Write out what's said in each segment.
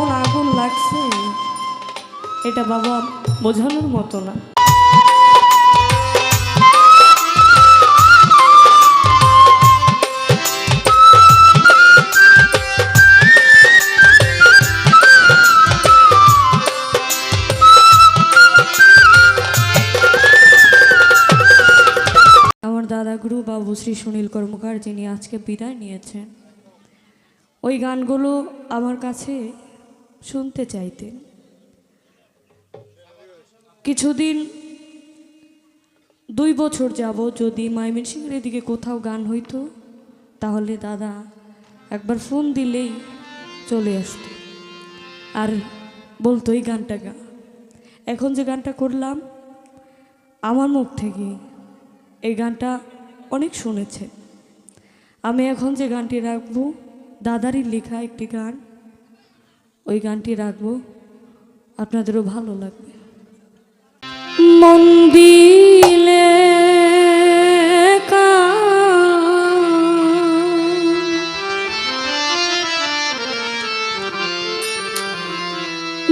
এমন আগুন লাগছে। এটা বাবা বোঝানোর মতো না। আমার দাদা গুরু বাবু শ্রী সুনীল কর্মকার, যিনি আজকে বিদায় নিয়েছেন। ওই গানগুলো আমার কাছে শুনতে চাইতেন কিছুদিন, দুই বছর যাব যদি ময়মনসিংহের এদিকে কোথাও গান হইতো, তাহলে দাদা একবার ফোন দিলেই চলে আসতো। আর বলতো, এই গানটা গা। এখন যে গানটা করলাম, আমার মুখ থেকে এই গানটা অনেক শুনেছে আমি এখন যে গানটি রাখব, দাদারই লেখা একটি গান ওই গানটি রাখব। আপনাদেরও ভালো লাগবে। মন দিলে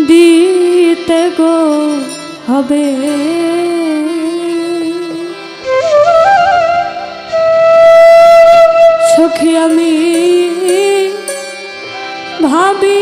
দিতে গো হবে। সখী আমি ভাবি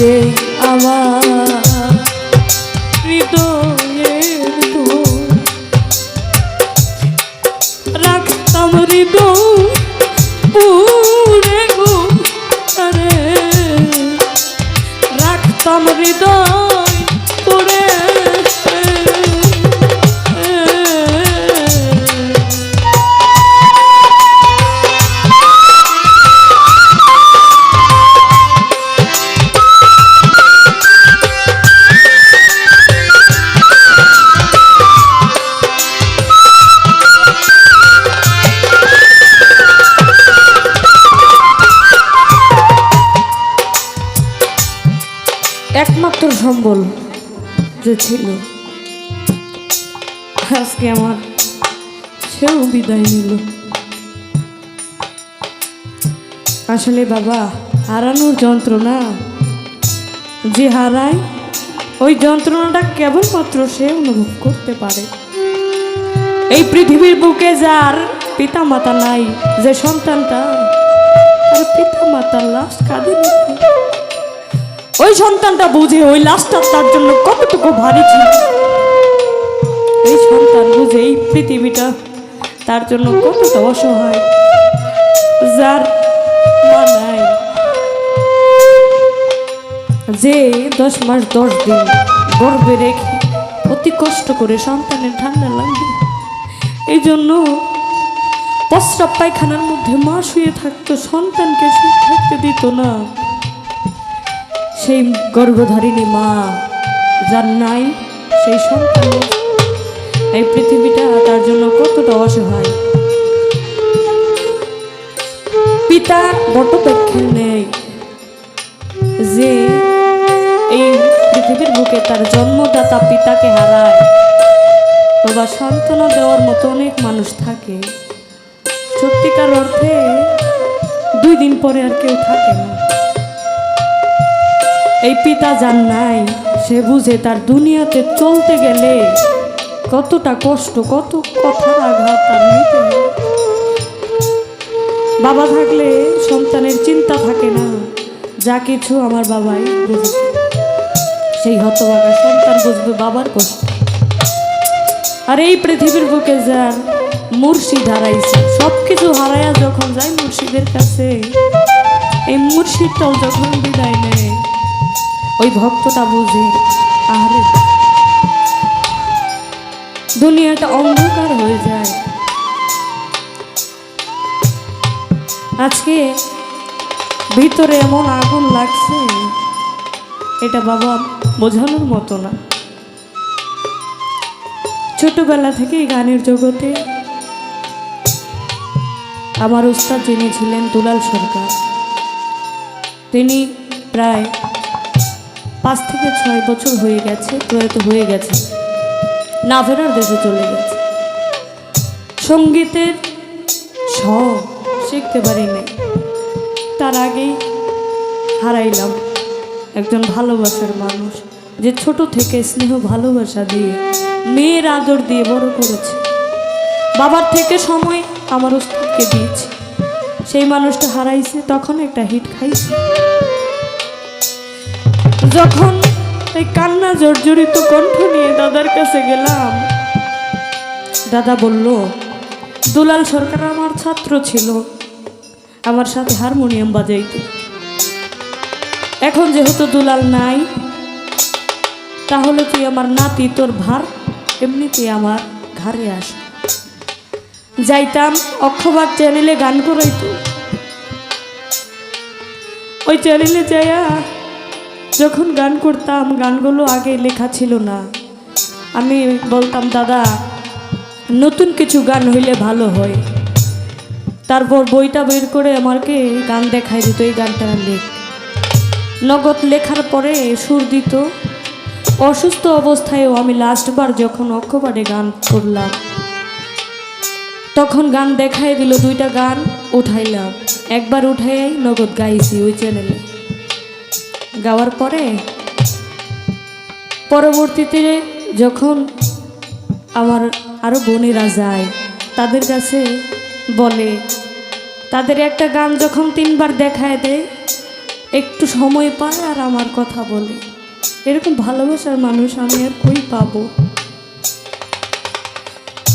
যে আমার হৃদয়ের রাখতাম হৃদয় রাখতাম হৃদয় সম্বল যে ছিল। আজকে আমার সেও বিদায় নিল। আসলে বাবা, হারানোর যন্ত্রণা যে হারায়, ওই যন্ত্রণাটা কেবলমাত্র সে অনুভব করতে পারে। এই পৃথিবীর বুকে যার পিতা মাতা নাই, যে সন্তানটা পিতা মাতার লাশ কাঁদে ওই সন্তানটা বুঝে, ওই লাশটা তার জন্য কতটুকু ভারী ছিল। এই সন্তান বুঝে এই পৃথিবীটা তার জন্য কতটা অসহায়। যার যে দশ মাস, দশ দিন গর্বে রেখে অতি কষ্ট করে সন্তানের ঠান্ডা লাগবে। এই জন্য প্রস্রাব পায়খানার মধ্যে মা শুয়ে থাকতো, সন্তানকে শুয়ে থাকতে দিত না। সেই গর্ভধারিণী মা, যার নাই সেই সন্তান এই পৃথিবীটা তার জন্য কতটা অসহায়। পিতা বটপক্ষে নেই যে এই পৃথিবীর বুকে তার জন্মদাতা পিতাকে হারায় বাবা সান্ত্বনা দেওয়ার মতো অনেক মানুষ থাকে। সত্যিকার অর্থে দুই দিন পরে আর কেউ থাকে না। এই পিতা যার নাই, সে বুঝে তার দুনিয়াতে চলতে গেলে কতটা কষ্ট, কত কথার আঘাত তার নিতে বাবা থাকলে সন্তানের চিন্তা থাকে না, যা কিছু আমার বাবাই বুঝবে সেই হতভাগা সন্তান বুঝবে বাবার কষ্ট। আর এই পৃথিবীর বুকে যার মুর্শিদ হারাইছে সব কিছু হারাইয়া যখন যায় মুর্শিদের কাছে, এই মুর্শিদটাও যখন বিদায় নেয় ওই ভক্তটা বুঝে, আরে, দুনিয়াটা অন্ধকার হয়ে যায়। আজকে ভিতরে এমন আগুন লাগছে, এটা বাবা বোঝানোর মতো না। ছোটবেলা থেকেই গানের জগতে আমার উস্তাদ যিনি ছিলেন দুলাল সরকার, তিনি প্রায় পাঁচ থেকে ছয় বছর হয়ে গেছে, প্রয়াত হয়ে গেছে। না ফেরার দেশে চলে গেছে। সঙ্গীতের সব শিখতে পারি নাই তার আগেই হারাইলাম একজন ভালোবাসার মানুষ, যে ছোট থেকে স্নেহ ভালোবাসা দিয়ে মেয়ের আদর দিয়ে বড় করেছে। বাবার থেকে সময় আমার ওস্তাদকে দিয়েছে। সেই মানুষটা হারাইছে, তখন একটা হিট খাইছে। যখন এই কান্না জর্জরিত কণ্ঠ নিয়ে দাদার কাছে গেলাম, দাদা বলল, দুলাল সরকার আমার ছাত্র ছিল, আমার সাথে হারমোনিয়াম বাজাইত। এখন যেহেতু দুলাল নাই, তাহলে তুই আমার নাতি, তোর ভার এমনিতেই আমার ঘাড়ে আস। যাইতাম অক্ষবার চ্যানেলে গান করাইতো। ওই চ্যানেলে যাইয়া যখন গান করতাম, গানগুলো আগে লেখা ছিল না। আমি বলতাম, দাদা, নতুন কিছু গান হইলে ভালো হয়। তারপর বইটা বের করে আমাকে গান দেখাই দিত, এই গানটা লেখ। নগদ লেখার পরে সুর দিত। অসুস্থ অবস্থায়ও আমি লাস্টবার যখন অক্ষবারে গান করলাম, তখন গান দেখাই দিল দুইটা গান, উঠাইলাম। একবার উঠাই নগদ গাইছি ওই চ্যানেলে। গাওয়ার পরে, পরবর্তীতে যখন আমার আরও বোনেরা যায়, তাদের কাছে বলে, তাদের একটা গান যখন তিনবার দেখায় দেয় একটু সময় পায় আর আমার কথা বলে। এরকম ভালোবাসার মানুষ আমি আর কই পাবো?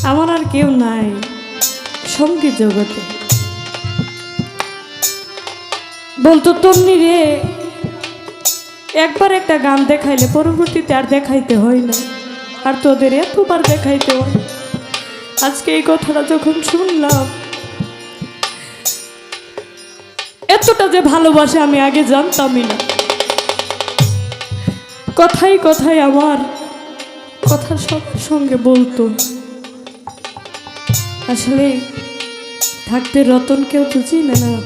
আমার আর কেউ নাই সংগীত জগতে। বলতো, তন্নি রে একবার একটা গান দেখাইলে, পরবর্তীতে আর দেখাইতে হয় না। আর তোদের এতবার দেখাইতে হয়। আজকে এই কথাটা যখন শুনলাম, এতটা যে ভালোবাসে আমি আগে জানতামই না। কথাই কথাই আমার কথা সবার সঙ্গে বলতো। আসলে থাকতে রতন কেউ তো চিনে না।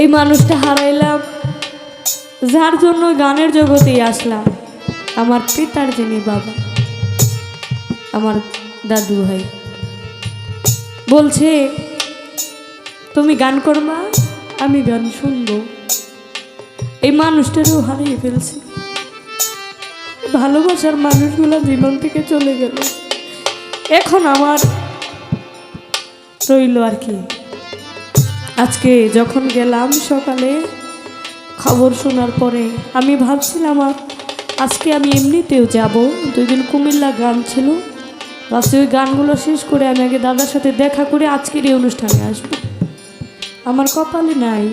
এই মানুষটা হারাইলাম। যার জন্য গানের জগতেই আসলাম। আমার পিতার যিনি বাবা, আমার দাদু ভাই। বলছে, তুমি গান করবা আমি গান শুনব। এই মানুষটারও হারিয়ে ফেলছি। ভালোবাসার মানুষগুলো জীবন থেকে চলে গেল। এখন আমার রইল আর কি। আজকে যখন গেলাম সকালে খবর শোনার পরে আমি ভাবছিলাম আজকে আমি এমনিতেও যাব। দুই দিন কুমিল্লা গান ছিল। ভাবছি ওই গানগুলো শেষ করে আমি আগে দাদার সাথে দেখা করে আজকের এই অনুষ্ঠানে আসব। আমার কপালে নাই,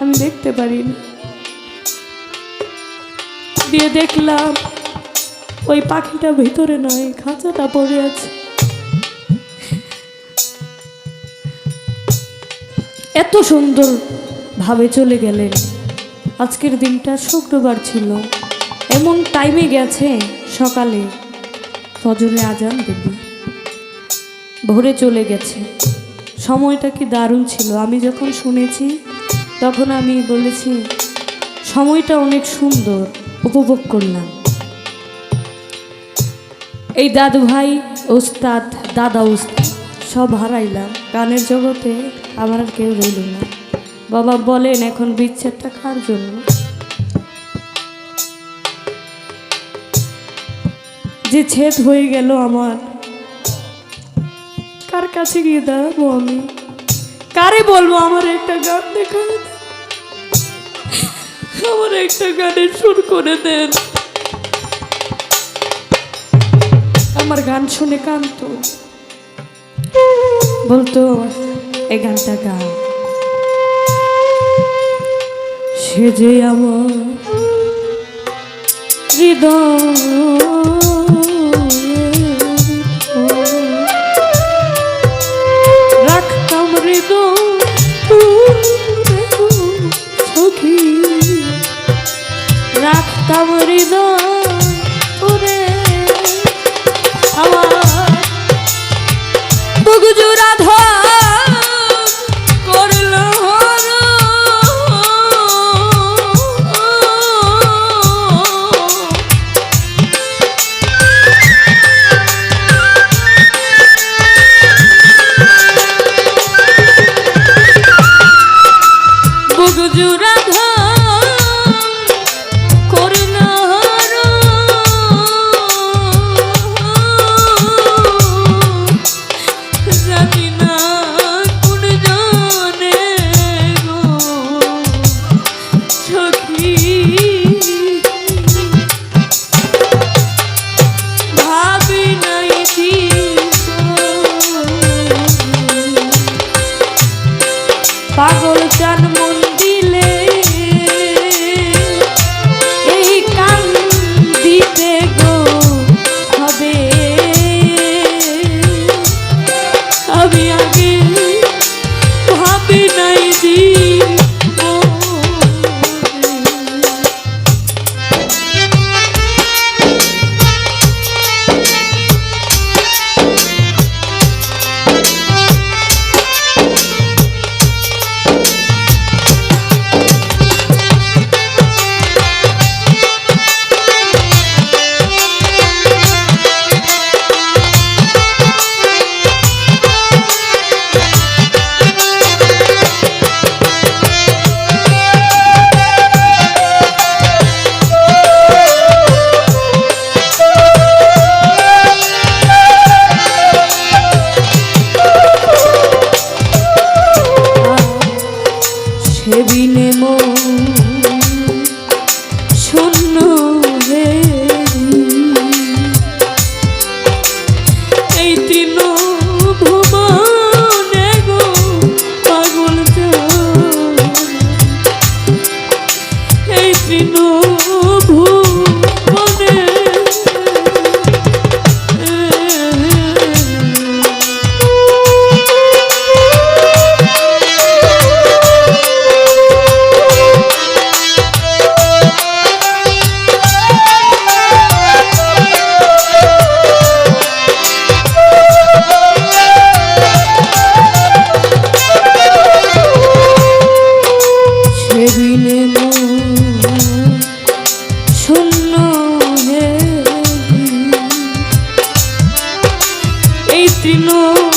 আমি দেখতে পারিনি। দিয়ে দেখলাম ওই পাখিটা ভিতরে নয়, খাঁচাটা পড়ে আছে। এত সুন্দর ভাবে চলে গেলেন। আজকের দিনটা শুক্রবার ছিল। এমন টাইমে গেছে সকালে। ফজরে আজান দেবে। ভোরে চলে গেছে। সময়টা কি দারুণ ছিল। আমি যখন শুনেছি, তখন আমি বলেছি, সময়টা অনেক সুন্দর, উপভোগ করলাম। এই দাদু ভাই, ওস্তাদ, দাদা, ওস্তাদ, সব হারাইলাম। গানের জগতে আমার কেউ রইল না। বাবা বলেন এখন বিচ্ছেদটা কার জন্য? যে ছেদ হয়ে গেল আমার, কার কাছে গিয়ে দাঁড়াবো আমি? কারে বলব আমার একটা গান দেখা আমার একটা গানের সুর করে দেন। আমার গান শুনে কান্ত বলতো, এই গানটা গান। সে যে আমার হৃদয়? রাখতাম হৃদয় বুকজোড়া এই এই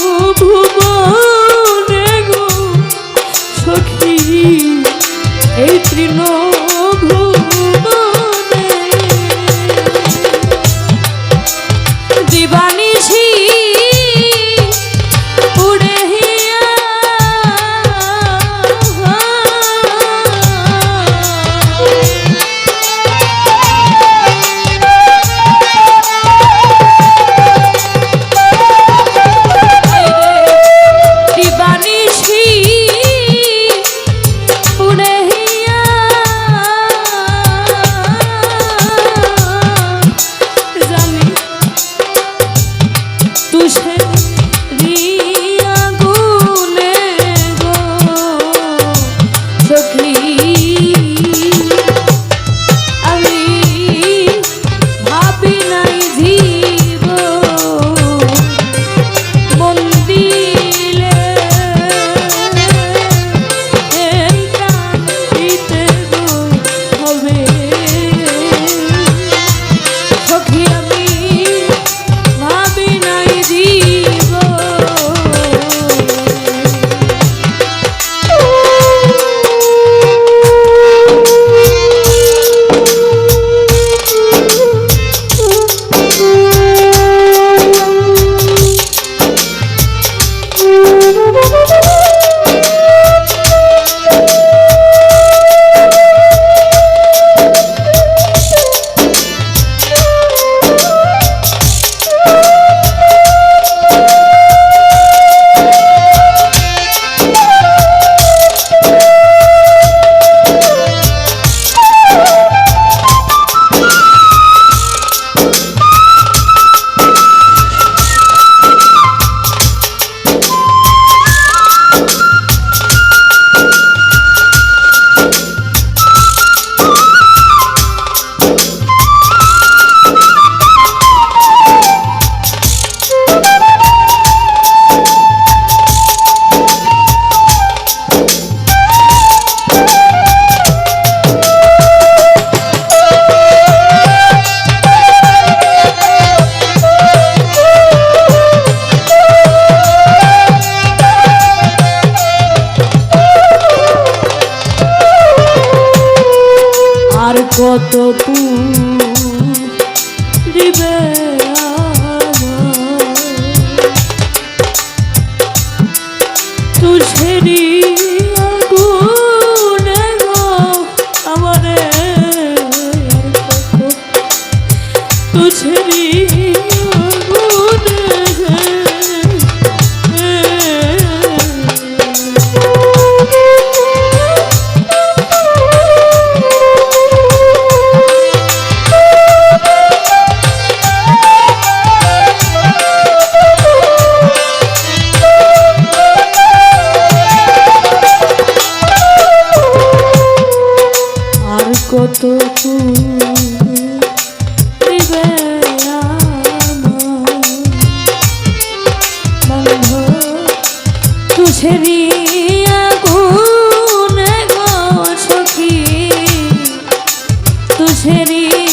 ছেড়ে